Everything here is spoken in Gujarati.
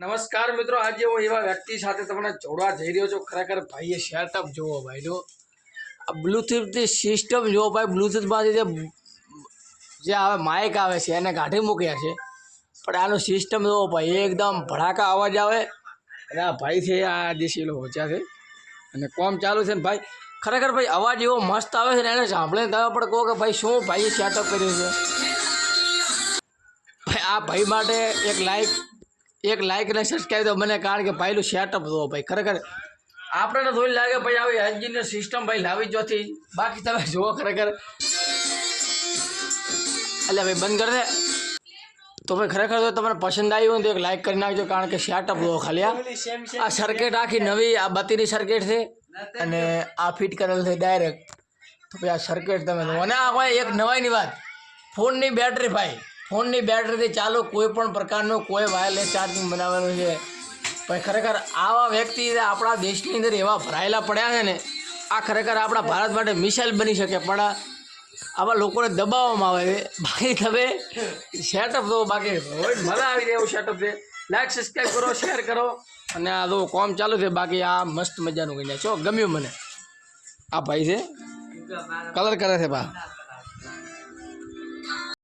નમસ્કાર મિત્રો, આજે હું એવા વ્યક્તિ સાથે તમને જોડવા જઈ રહ્યો છું. ખરેખર ભાઈએ સેટઅપ જુઓ ભાઈનો આ બ્લૂટૂથની સિસ્ટમ જુઓ ભાઈ બ્લૂટૂથમાંથી જે જે આવે માઇક આવે છે, એને કાઢી મૂક્યા છે. પણ આનું સિસ્ટમ જુઓ ભાઈ, એકદમ ભડાકા અવાજ આવે. અને આ ભાઈ છે, આ દેશી ઓછા છે. અને કોમ ચાલુ છે ને ભાઈ, ખરેખર ભાઈ અવાજ એવો મસ્ત આવે છે ને એને સાંભળીને તમે પણ કહો કે ભાઈ શું ભાઈએ સેટઅપ કર્યું છે? ભાઈ, આ ભાઈ માટે એક લાઈક એક લાઈક ને સબસ્ક્રાઈબ તો મને કારણ કે ભાઈનું સેટઅપ દો ભાઈ ખરેખર. આપણને થોડી લાગે ભાઈ આવી એન્જિનિયર સિસ્ટમ ભાઈ લાવી જોતી બાકી તમે જુઓ ખરેખર. એટલે ભાઈ બંધ કરી દે. તો ભાઈ ખરેખર જો તમને પસંદ આવ્યું હોય તો એક લાઈક કરી નાખજો કારણ કે સેટઅપ દો ખાલી આ આ સર્કિટ આખી નવી આ બત્તીની સર્કિટ છે. અને આ ફિટ કરેલ છે ડાયરેક્ટ તો ભાઈ આ સર્કિટ તમે અને આ ભાઈ એક નવાઈની વાત. ફોનની બેટરી ભાઈ. ફોનની બેટરીથી ચાલુ કોઈ પણ પ્રકારનું કોઈ વાયરલેસ ચાર્જિંગ બનાવેલું છે. પણ ખરેખર આવા વ્યક્તિ આપણા દેશની અંદર એવા ભરાયેલા પડ્યા છે ને આ ખરેખર આપણા ભારત માટે મિસાઇલ બની શકે. પણ આવા લોકોને દબાવવામાં આવે છે. બાકી તમે સેટઅપ દો બાકી મજા આવી જાય એવું સેટઅપ છે. લાઈક સબસ્ક્રાઈબ કરો શેર કરો. અને આ જો કોમ ચાલુ છે બાકી આ મસ્ત મજાનું કહીને છો ગમ્યું મને. આ ભાઈ છે કલર કરે છે બા.